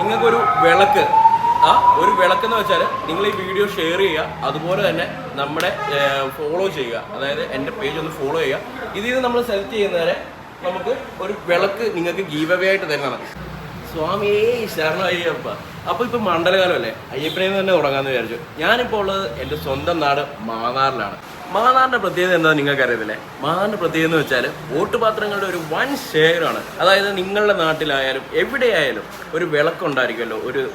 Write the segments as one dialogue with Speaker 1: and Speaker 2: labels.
Speaker 1: നിങ്ങൾക്കൊരു വിളക്ക് ആ ഒരു വിളക്ക് എന്ന് വെച്ചാൽ നിങ്ങൾ ഈ വീഡിയോ ഷെയർ ചെയ്യുക അതുപോലെ തന്നെ നമ്മുടെ ഫോളോ ചെയ്യുക. അതായത് എന്റെ പേജ് ഒന്ന് ഫോളോ ചെയ്യുക. ഇതിൽ നിന്ന് നമ്മൾ സെലക്ട് ചെയ്യുന്നവരെ നമുക്ക് ഒരു വിളക്ക് നിങ്ങൾക്ക് ഗീവ് അവേ ആയിട്ട് തരുന്നതാണ്. സ്വാമിയേ ശരണം അയ്യപ്പ അപ്പൊ ഇപ്പൊ മണ്ഡലകാലമല്ലേ അയ്യപ്പനെ തന്നെ തുടങ്ങാന്ന് വിചാരിച്ചു. ഞാനിപ്പോൾ ഉള്ളത് എന്റെ സ്വന്തം നാട് മാന്നാറിലാണ്. മാന്നാറിന്റെ പ്രത്യേകത എന്താ നിങ്ങൾക്ക് അറിയത്തില്ലേ? മാന്നാറിന്റെ പ്രത്യേകത എന്ന് വെച്ചാൽ വോട്ട് പാത്രങ്ങളുടെ ഒരു വൻ ആണ്. അതായത് നിങ്ങളുടെ നാട്ടിലായാലും എവിടെയായാലും ഒരു വിളക്കുണ്ടായിരിക്കുമല്ലോ. ഒരു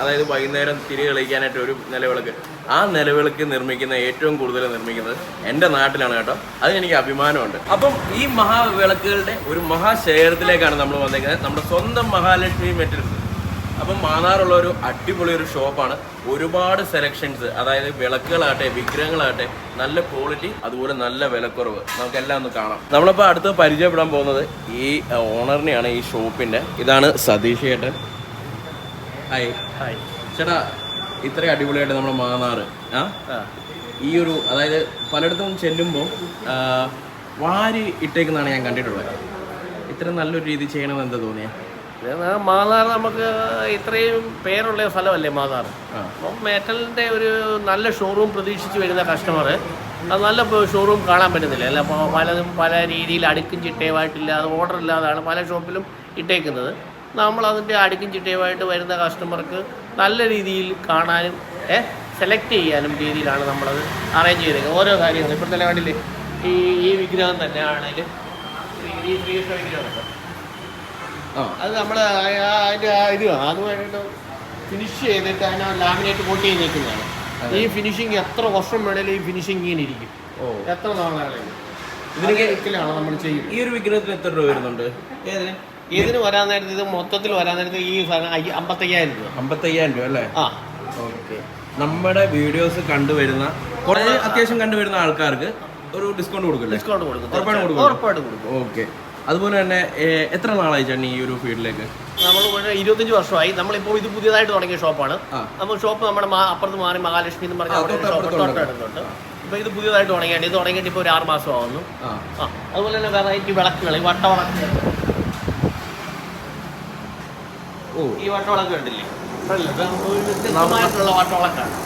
Speaker 1: അതായത് വൈകുന്നേരം തിരി കളിക്കാനായിട്ട് ഒരു നിലവിളക്ക്. ആ നിലവിളക്ക് നിർമ്മിക്കുന്ന ഏറ്റവും കൂടുതൽ നിർമ്മിക്കുന്നത് എന്റെ നാട്ടിലാണ് കേട്ടോ. അതിനെനിക്ക് അഭിമാനമുണ്ട്. അപ്പം ഈ മഹാവിളക്കുകളുടെ ഒരു മഹാശേഖരത്തിലേക്കാണ് നമ്മൾ വന്നേക്കുന്നത്. നമ്മുടെ സ്വന്തം മഹാലക്ഷ്മി മെറ്റൽസ്. അപ്പം മാന്നാറുള്ള ഒരു അടിപൊളി ഒരു ഷോപ്പാണ്. ഒരുപാട് സെലക്ഷൻസ് അതായത് വിളക്കുകളാകട്ടെ വിഗ്രഹങ്ങളാകട്ടെ നല്ല ക്വാളിറ്റി അതുപോലെ നല്ല വിലക്കുറവ്. നമുക്കെല്ലാം ഒന്ന് കാണാം. നമ്മളിപ്പോൾ അടുത്ത് പരിചയപ്പെടാൻ പോകുന്നത് ഈ ഓണറിനെയാണ് ഈ ഷോപ്പിന്റെ ഇതാണ് സതീഷ് ചേട്ടൻ ഹായ്
Speaker 2: ഹായ്
Speaker 1: ചേട്ടാ ഇത്ര അടിപൊളിയായിട്ട് നമ്മുടെ മാന്നാറ് ആ? ഈ ഒരു അതായത് പലയിടത്തും ചെല്ലുമ്പോൾ വാരി ഇട്ടേക്കുന്നതാണ് ഞാൻ കണ്ടിട്ടുള്ളത്. ഇത്ര നല്ലൊരു രീതി ചെയ്യണമെന്ന് എന്താ തോന്നിയത്
Speaker 2: മാന്നാർ നമുക്ക് ഇത്രയും പേരുള്ള സ്ഥലമല്ലേ മാന്നാർ?
Speaker 1: ആ.
Speaker 2: അപ്പം മെറ്റലിന്റെ ഒരു നല്ല ഷോറൂം പ്രതീക്ഷിച്ച് വരുന്ന കസ്റ്റമർ അത് നല്ല ഷോറൂം കാണാൻ പറ്റുന്നില്ല. അല്ല അപ്പോൾ പലതും പല രീതിയിൽ അടുക്കും ചിട്ടയുമായിട്ടില്ലാതെ ഓർഡർ ഇല്ലാതാണ് പല ഷോപ്പിലും ഇട്ടേക്കുന്നത്. നമ്മൾ അതിന്റെ അടുക്കും ചിട്ടയുമായിട്ട് വരുന്ന കസ്റ്റമർക്ക് നല്ല രീതിയിൽ കാണാനും സെലക്ട് ചെയ്യാനും രീതിയിലാണ് നമ്മളത് അറേഞ്ച് ചെയ്തേക്കുന്നത്. ഓരോ കാര്യങ്ങളും ഇപ്പം തന്നെ കണ്ടില്ലേ? ഈ ഈ വിഗ്രഹം തന്നെ ആണെങ്കിലും ഈ ശ്രീകൃഷ്ണ വിഗ്രഹം അത് നമ്മൾ അതിന്റെ ആ ഇത് അതുമായിട്ട് ഫിനിഷ് ചെയ്തിട്ട് അതിനെ ലാമിനേറ്റ് കോട്ട് ചെയ്ത് നിൽക്കുന്നതാണ് ഈ ഫിനിഷിങ് എത്ര വർഷം വേണേലും ഈ ഫിനിഷിങ് ഇങ്ങനെ ഇരിക്കും.
Speaker 1: ഓ.
Speaker 2: എത്ര നാളാണെങ്കിലും ഇതിനൊക്കെ ഒരിക്കലാണ് നമ്മൾ ചെയ്യും
Speaker 1: ഈ ഒരു വിഗ്രഹത്തിന് എത്ര രൂപ വരുന്നുണ്ട്?
Speaker 2: ഏതിന്? ഇതിന് വരാൻ നേരത്ത്? ഇത് മൊത്തത്തിൽ വരാൻ നേരത്ത് ഈ അമ്പത്തയ്യായിരം രൂപ.
Speaker 1: അമ്പത്തയ്യായിരം രൂപ അല്ലേ?
Speaker 2: ആ.
Speaker 1: ഓക്കെ. നമ്മുടെ വീഡിയോസ് കണ്ടുവരുന്ന കുറേ അത്യാവശ്യം കണ്ടുവരുന്ന ആൾക്കാർക്ക് ഒരു ഡിസ്കൗണ്ട് കൊടുക്കില്ലേ?
Speaker 2: ഡിസ്കൗണ്ട് കൊടുക്കും.
Speaker 1: ഉറപ്പായിട്ട് കൊടുക്കും. ഓക്കെ. അതുപോലെ തന്നെ എത്ര നാളായി ചേട്ടൻ ഈ ഒരു ഫീൽഡിലേക്ക്?
Speaker 2: നമ്മൾ ഇരുപത്തഞ്ച് വർഷമായി. നമ്മളിപ്പോൾ ഇത് പുതിയതായിട്ട് തുടങ്ങിയ ഷോപ്പാണ്. അപ്പോൾ ഷോപ്പ് നമ്മുടെ അപ്പുറത്ത് മാറി മഹാലക്ഷ്മി എന്ന് പറഞ്ഞ ഇപ്പൊ ഷോപ്പ് തൊട്ടടുത്തുണ്ട്. ഇത് പുതിയതായിട്ട് തുടങ്ങിയാണ് ഇത് തുടങ്ങിയിട്ട് ഇപ്പോൾ ഒരു ആറ് മാസം ആവുന്നു അതുപോലെ തന്നെ വെറൈറ്റി വിളക്കുകൾ ഈ വട്ടവിളക്ക് ഈ വട്ടവിളക്ക് കണ്ടില്ലേ?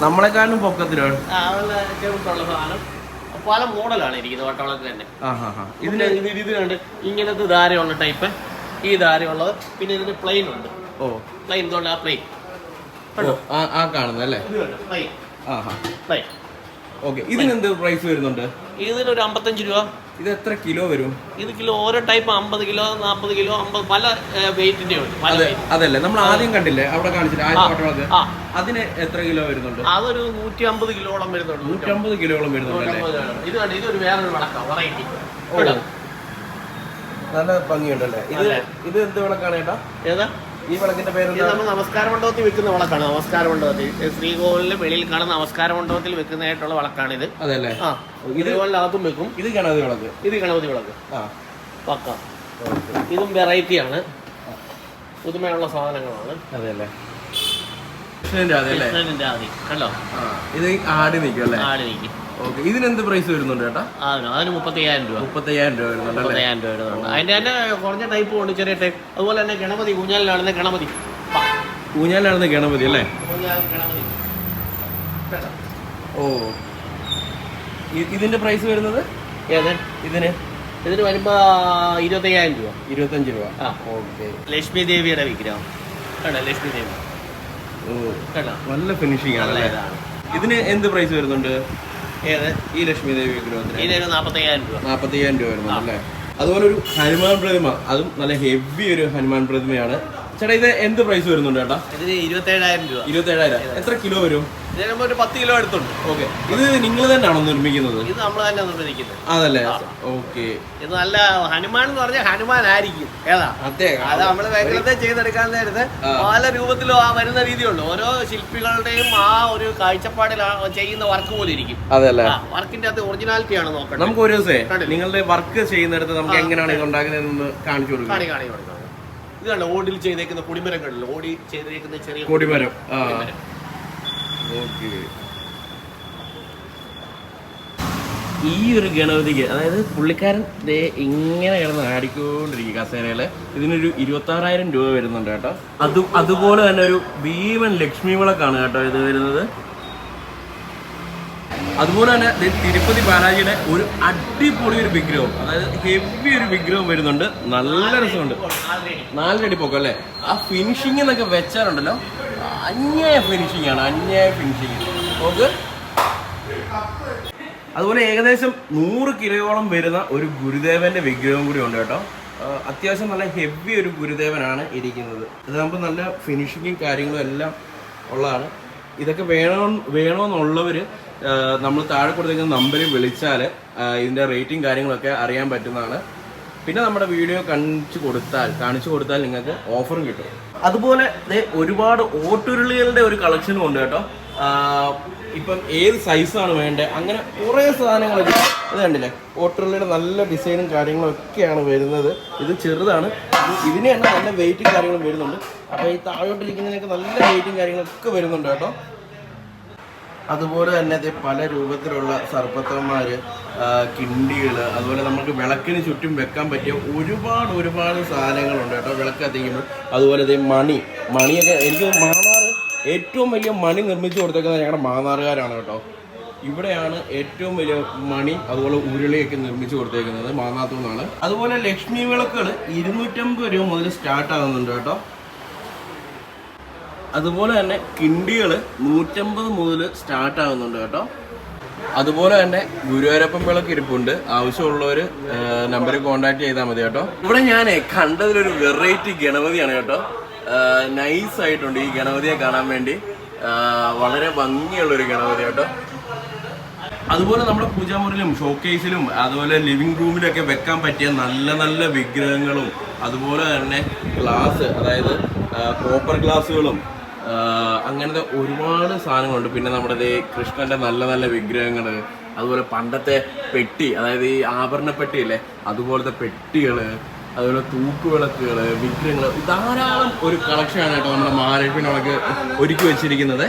Speaker 1: നമ്മളെക്കാളും പൊക്കത്തിലാണ്
Speaker 2: ചെറുപ്പമുള്ള സാധനം. പല മോഡലാണ് ഇരിക്കുന്നത് വട്ടവളത്തിൽ തന്നെ. ഇതിന് ഇത് ഇത് കണ്ട് ഇങ്ങനത്തെ ധാരയുള്ള ടൈപ്പ് ഈ ധാരയുള്ളത് പിന്നെ ഇതിന് പ്ലെയിൻ ഉണ്ട്.
Speaker 1: ഓ.
Speaker 2: പ്ലെയിൻ ഇതുകൊണ്ട് ആ പ്ലെയിൻ
Speaker 1: ആ
Speaker 2: കാണുന്നല്ലേ പ്ലെയിൻ പ്ലെയിൻ
Speaker 1: ഓക്കെ. ഇതിന് എന്ത് പ്രൈസ് വരുന്നുണ്ട്?
Speaker 2: ഇതിനൊരു അമ്പത്തഞ്ച് രൂപ.
Speaker 1: ഇത് എത്ര കിലോ വരും?
Speaker 2: ഇത് കിലോ ഓരോ ടൈപ്പ് അമ്പത് കിലോ നാൽപ്പത് കിലോ അമ്പത് പല വെയിറ്റിന്റെ ഉണ്ട്.
Speaker 1: അതല്ലേ. നമ്മൾ ആദ്യം കണ്ടില്ലേ? അവിടെ
Speaker 2: കാണിച്ചിട്ട്.
Speaker 1: അതിന് എത്ര കിലോ വരുന്നുണ്ട്?
Speaker 2: അതൊരു നൂറ്റി അമ്പത് കിലോളം വരുന്നുണ്ട്
Speaker 1: നൂറ്റി അമ്പത് കിലോളം. വരുന്നുണ്ട്
Speaker 2: ഇത് ഇതൊരു വേറൊരു വിളക്കാണ് വെറൈറ്റി.
Speaker 1: നല്ല ഭംഗിയുണ്ടല്ലേ? ഇത് ഇത് എന്ത് വിളക്കാണ് ഏട്ടാ?
Speaker 2: ഏതാ?
Speaker 1: ഈ വിളക്കിന്റെ പേര്
Speaker 2: നമ്മൾ നമസ്കാര മണ്ഡപത്തിൽ വെക്കുന്ന വിളക്കാണ്. നമസ്കാര മണ്ഡപത്തിൽ. ശ്രീകോവിലിന് വെളിയിൽ കാണുന്ന നമസ്കാര മണ്ഡപത്തിൽ വെക്കുന്നതായിട്ടുള്ള വിളക്കാണിത്.
Speaker 1: ഇത്
Speaker 2: ആ ഇതുപോലകത്തും വെക്കും.
Speaker 1: ഇത് ഗണപതി വിളക്ക്?
Speaker 2: ഇത് ഗണപതി വിളക്ക്.
Speaker 1: ആ.
Speaker 2: പക്ക. ഇതും വെറൈറ്റിയാണ് പുതുമയുള്ള സാധനങ്ങളാണ്.
Speaker 1: അതെല്ലേ? കൃഷ്ണന്റെ അതെല്ലേ
Speaker 2: കൃഷ്ണനിന്റെ ആദി കണ്ടോ?
Speaker 1: ആ ഇത് ആടി നിൽക്കും അല്ലേ?
Speaker 2: ആട് നിൽക്കും.
Speaker 1: ഓക്കെ ഇതിനന്ത് പ്രൈസ് വരുന്നുണ്ട് ചേട്ടാ?
Speaker 2: അതിന് അതിന് മുപ്പത്തയ്യായിരം രൂപ.
Speaker 1: മുപ്പത്തയ്യായിരം രൂപ വരുന്നുണ്ട് അല്ലേ?
Speaker 2: മുപ്പത്തയ്യായിരം രൂപ വരുന്നുണ്ട്. അതിന്റെ തന്നെ കുറഞ്ഞ ടൈപ്പ് ഉണ്ട് ചെറിയ ടൈപ്പ് അതുപോലെ തന്നെ ഗണപതി ഊഞ്ഞാലിലാണെന്ന് ഗണപതി. പ.
Speaker 1: ഊഞ്ഞാലാണ് ഗണപതി അല്ലേ?
Speaker 2: ഊഞ്ഞാൽ ഗണപതി. കേട്ടോ?
Speaker 1: ഓ. ഇ- ഇതിന്റെ പ്രൈസ് വരുന്നത്?
Speaker 2: ഏത്?
Speaker 1: ഇതിന്?
Speaker 2: ഇതിന് വരുമ്പോ ഇരുപത്തയ്യായിരം രൂപ.
Speaker 1: ഇരുപത്തഞ്ച് രൂപ.
Speaker 2: ആ.
Speaker 1: ഓക്കെ.
Speaker 2: ലക്ഷ്മി ദേവിയുടെ വിഗ്രഹം. കണ്ടോ ലക്ഷ്മി ദേവി?
Speaker 1: നല്ല ഫിനിഷിംഗ് ആണ് ഇതിന് എന്ത് പ്രൈസ് വരുന്നുണ്ട്?
Speaker 2: ഏത്?
Speaker 1: ഈ ലക്ഷ്മി ദേവി വിഗ്രഹത്തിന്.
Speaker 2: നാപ്പത്തയ്യായിരം രൂപ.
Speaker 1: നാൽപ്പത്തയ്യായിരം രൂപ വരുന്നുണ്ട് അല്ലേ? അതുപോലെ ഒരു ഹനുമാൻ പ്രതിമ. അതും നല്ല ഹെവി ഒരു ഹനുമാൻ പ്രതിമയാണ്. ചേട്ടാ ഇത് എന്ത് പ്രൈസ് വരുന്നുണ്ട് ചേട്ടാ?
Speaker 2: ഇതിന് ഇരുപത്തേഴായിരം രൂപ.
Speaker 1: ഇരുപത്തേഴായിരം. എത്ര കിലോ വരും?
Speaker 2: ഒരു പത്ത് കിലോ എടുത്തുണ്ട്
Speaker 1: ഓക്കെ. ഇത് നിങ്ങൾ തന്നെയാണോ നിർമ്മിക്കുന്നത്?
Speaker 2: ഇത് നമ്മൾ തന്നെ നിർമ്മിക്കുന്നത്.
Speaker 1: അതല്ലേ? ഓക്കെ.
Speaker 2: ഇത് നല്ല ഹനുമാൻ എന്ന് പറഞ്ഞാൽ ഹനുമാൻ ആയിരിക്കും ഏതാ?
Speaker 1: അതെ.
Speaker 2: അത് നമ്മൾ വേഗത്തെ ചെയ്തെടുക്കാൻ നേരത്തെ. പല രൂപത്തിലും ആ വരുന്ന രീതിയുള്ളൂ ഓരോ ശില്പികളുടെയും ആ ഒരു കാഴ്ചപ്പാടിൽ ചെയ്യുന്ന വർക്ക് പോലെ ഇരിക്കും.
Speaker 1: അതല്ലേ?
Speaker 2: വർക്കിന്റെ അകത്ത് ഒറിജിനാലിറ്റി ആണ് നോക്കണം
Speaker 1: നമുക്ക് ഒരു ദിവസം നിങ്ങളുടെ വർക്ക് ചെയ്യുന്നിടത്ത് നമുക്ക് എങ്ങനെയാണ് ഇത് ഉണ്ടാക്കുന്നതെന്ന് കാണിച്ചു കൊടുക്കാം.
Speaker 2: കാണി കാണി കൊടുക്കണം ഇത് കണ്ടോ ഓടിൽ ചെയ്തേക്കുന്ന കുടിമരം കണ്ടില്ല ഓടി ചെയ്തേക്കുന്ന ചെറിയ
Speaker 1: കൊടിമരം. ഓക്കെ. ഈ ഒരു ഗണപതിക്ക് അതായത് പുള്ളിക്കാരൻ ദേ ഇങ്ങനെ കിടന്ന് ആടിക്കൊണ്ടിരിക്കും കസേരയിൽ ഇതിനൊരു ഇരുപത്തി ആറായിരം രൂപ വരുന്നുണ്ട് കേട്ടോ. അത് അതുപോലെ തന്നെ ഒരു ഭീമൻ ലക്ഷ്മി വിളക്കാണ് കേട്ടോ ഇത് വരുന്നത്. അതുപോലെ തന്നെ തിരുപ്പതി ബാലാജിയുടെ ഒരു അടിപൊളി ഒരു വിഗ്രഹം അതായത് ഹെവി ഒരു വിഗ്രഹം വരുന്നുണ്ട്. നല്ല രസമുണ്ട്. നാലരടി പൊക്കം അല്ലേ? ആ ഫിനിഷിംഗ് എന്നൊക്കെ വെച്ചാലുണ്ടല്ലോ അന്യായ ഫിനിഷിംഗ് ആണ് അന്യായ ഫിനിഷിംഗ് നോക്ക് അതുപോലെ ഏകദേശം നൂറ് കിലോയോളം വരുന്ന ഒരു ഗുരുദേവന്റെ വിഗ്രഹം കൂടി ഉണ്ട് കേട്ടോ. അത്യാവശ്യം നല്ല ഹെവി ഒരു ഗുരുദേവനാണ് ഇരിക്കുന്നത്. ഇതാകുമ്പോൾ നല്ല ഫിനിഷിങ്ങും കാര്യങ്ങളും എല്ലാം ഉള്ളതാണ്. ഇതൊക്കെ വേണോ വേണമെന്നുള്ളവർ നമ്മൾ താഴെ കൊടുത്തിരിക്കുന്ന നമ്പറിൽ വിളിച്ചാൽ ഇതിന്റെ റേറ്റിംഗ് കാര്യങ്ങളൊക്കെ അറിയാൻ പറ്റുന്നതാണ്. പിന്നെ നമ്മുടെ വീഡിയോ കാണിച്ചു കൊടുത്താൽ കാണിച്ചു കൊടുത്താൽ നിങ്ങൾക്ക് ഓഫറും കിട്ടും. അതുപോലെ ഒരുപാട് ഓട്ടുരുളികളുടെ ഒരു കളക്ഷനും ഉണ്ട് കേട്ടോ. ഇപ്പം ഏത് സൈസാണ് വേണ്ടത് അങ്ങനെ കുറേ സാധനങ്ങളൊക്കെ ഇത് കണ്ടില്ലേ? ഓട്ടുരുളിയുടെ നല്ല ഡിസൈനും കാര്യങ്ങളും ഒക്കെയാണ് വരുന്നത്. ഇത് ചെറുതാണ്. ഇതിനെയാണ് നല്ല വെയിറ്റും കാര്യങ്ങളും വരുന്നുണ്ട്. അപ്പോൾ ഈ താഴോട്ടിരിക്കുന്നതിനൊക്കെ നല്ല വെയിറ്റും കാര്യങ്ങളൊക്കെ വരുന്നുണ്ട് കേട്ടോ. അതുപോലെ തന്നെ പല രൂപത്തിലുള്ള സർപ്പത്തന്മാർ കിണ്ടികൾ അതുപോലെ നമുക്ക് വിളക്കിന് ചുറ്റും വെക്കാൻ പറ്റിയ ഒരുപാട് ഒരുപാട് സാധനങ്ങളുണ്ട് കേട്ടോ വിളക്ക് കത്തിക്കുമ്പോൾ. അതുപോലെ ദേ മണി. മണിയൊക്കെ എനിക്ക് മാന്നാറ് ഏറ്റവും വലിയ മണി നിർമ്മിച്ചു കൊടുത്തേക്കുന്നത് ഞങ്ങളുടെ മാന്നാറുകാരാണ് കേട്ടോ. ഇവിടെയാണ് ഏറ്റവും വലിയ മണി അതുപോലെ ഉരുളിയൊക്കെ നിർമ്മിച്ചു കൊടുത്തേക്കുന്നത് മാന്നാത്തു നിന്നാണ് അതുപോലെ ലക്ഷ്മി വിളക്കുകൾ ഇരുന്നൂറ്റമ്പത് രൂപ മുതൽ സ്റ്റാർട്ട് ആകുന്നുണ്ട് കേട്ടോ. അതുപോലെ തന്നെ കിണ്ടികൾ നൂറ്റമ്പത് മുതൽ സ്റ്റാർട്ട് ആകുന്നുണ്ട് കേട്ടോ. അതുപോലെ തന്നെ ഗുരുവരപ്പം വിളക്ക് ഇരിപ്പുണ്ട് ആവശ്യമുള്ളവർ നമ്പറിൽ കോൺടാക്ട് ചെയ്താൽ മതി കേട്ടോ. ഇവിടെ ഞാൻ കണ്ടതിലൊരു വെറൈറ്റി ഗണപതിയാണ് കേട്ടോ. നൈസ് ആയിട്ടുണ്ട് ഈ ഗണപതിയെ കാണാൻ വേണ്ടി. വളരെ ഭംഗിയുള്ള ഒരു ഗണപതി കേട്ടോ. അതുപോലെ നമ്മുടെ പൂജാമുറിയിലും ഷോക്കേസിലും അതുപോലെ ലിവിംഗ് റൂമിലൊക്കെ വെക്കാൻ പറ്റിയ നല്ല നല്ല വിഗ്രഹങ്ങളും അതുപോലെ തന്നെ ഗ്ലാസ് അതായത് കോപ്പർ ഗ്ലാസ്സുകളും അങ്ങനത്തെ ഒരുപാട് സാധനങ്ങളുണ്ട്. പിന്നെ നമ്മുടെ കൃഷ്ണന്റെ നല്ല നല്ല വിഗ്രഹങ്ങൾ അതുപോലെ പണ്ടത്തെ പെട്ടി അതായത് ഈ ആഭരണ പെട്ടിയില്ലേ അതുപോലത്തെ പെട്ടികൾ അതുപോലെ തൂക്കുവിളക്കുകൾ വിഗ്രഹങ്ങൾ ധാരാളം ഒരു കളക്ഷനാണ് കേട്ടോ നമ്മുടെ മഹാലക്ഷ്മിനൊക്കെ ഒരുക്കി വെച്ചിരിക്കുന്നത്.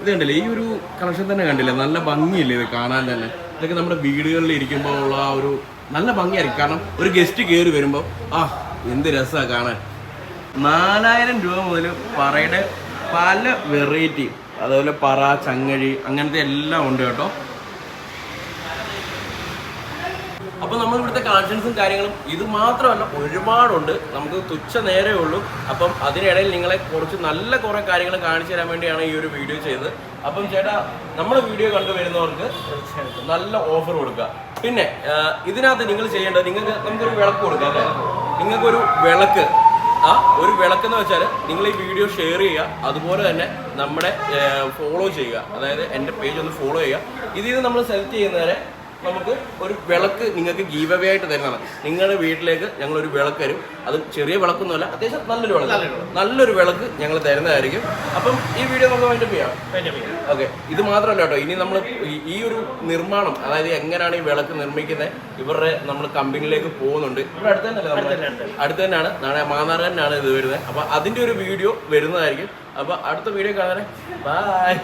Speaker 1: ഇത് കണ്ടില്ലേ ഈ ഒരു കളക്ഷൻ തന്നെ കണ്ടില്ലേ നല്ല ഭംഗിയില്ലേ ഇത് കാണാൻ തന്നെ. ഇതൊക്കെ നമ്മുടെ വീടുകളിൽ ഇരിക്കുമ്പോൾ ഉള്ള ആ ഒരു നല്ല ഭംഗിയായിരിക്കും. കാരണം ഒരു ഗസ്റ്റ് കയറി വരുമ്പോൾ ആ എന്ത് രസമാണ് കാണാൻ. നാലായിരം രൂപ മുതൽ പറയുടെ പല വെറൈറ്റി അതുപോലെ പറ ചങ്ങഴി അങ്ങനത്തെ എല്ലാം ഉണ്ട് കേട്ടോ. അപ്പോൾ നമ്മൾ ഇവിടുത്തെ കളക്ഷൻസും കാര്യങ്ങളും ഇത് മാത്രമല്ല ഒരുപാടുണ്ട്. നമുക്ക് തുച്ഛ നേരേ ഉള്ളൂ. അപ്പം അതിനിടയിൽ നിങ്ങളെ കുറച്ച് നല്ല കുറേ കാര്യങ്ങൾ കാണിച്ചു തരാൻ വേണ്ടിയാണ് ഈ ഒരു വീഡിയോ ചെയ്തത്. അപ്പം ചേട്ടാ നമ്മൾ വീഡിയോ കണ്ടുവരുന്നവർക്ക് നല്ല ഓഫർ കൊടുക്കുക. പിന്നെ ഇതിനകത്ത് നിങ്ങൾ ചെയ്യേണ്ടത് നിങ്ങൾക്ക് നമുക്കൊരു വിളക്ക് കൊടുക്കാം അല്ലേ? നിങ്ങൾക്കൊരു വിളക്ക് ആ ഒരു വിളക്ക് എന്ന് വെച്ചാൽ നിങ്ങൾ ഈ വീഡിയോ ഷെയർ ചെയ്യുക. അതുപോലെ തന്നെ നമ്മുടെ ഫോളോ ചെയ്യുക. അതായത് എന്റെ പേജ് ഒന്ന് ഫോളോ ചെയ്യുക. ഇതിൽ നിന്ന് നമ്മൾ സെലക്ട് ചെയ്യുന്നവരെ നമുക്ക് ഒരു വിളക്ക് നിങ്ങൾക്ക് ഗീവ് അവേ ആയിട്ട് തരുന്നതാണ്. നിങ്ങളുടെ വീട്ടിലേക്ക് ഞങ്ങൾ ഒരു വിളക്ക് തരും. അത് ചെറിയ വിളക്കൊന്നുമല്ല അത്യാവശ്യം നല്ലൊരു വിളക്ക്. നല്ലൊരു വിളക്ക്. ഞങ്ങൾ തരുന്നതായിരിക്കും. അപ്പം ഈ വീഡിയോ നമുക്ക് വേണ്ടി ചെയ്യാം. ഓക്കെ. ഇത് മാത്രമല്ല കേട്ടോ ഇനി നമ്മൾ ഈ ഒരു നിർമ്മാണം അതായത് എങ്ങനെയാണ് ഈ വിളക്ക് നിർമ്മിക്കുന്നത് ഇവരുടെ നമ്മൾ കമ്പനിയിലേക്ക് പോകുന്നുണ്ട്. ഇവിടെ അടുത്ത് തന്നെയല്ലേ അടുത്ത് തന്നെയാണ്. നാളെ മാന്നാർ തന്നെയാണ് ഇത് വരുന്നത്. അപ്പൊ അതിന്റെ ഒരു വീഡിയോ വരുന്നതായിരിക്കും. അപ്പൊ അടുത്ത വീഡിയോ കാണാനേ ബൈ.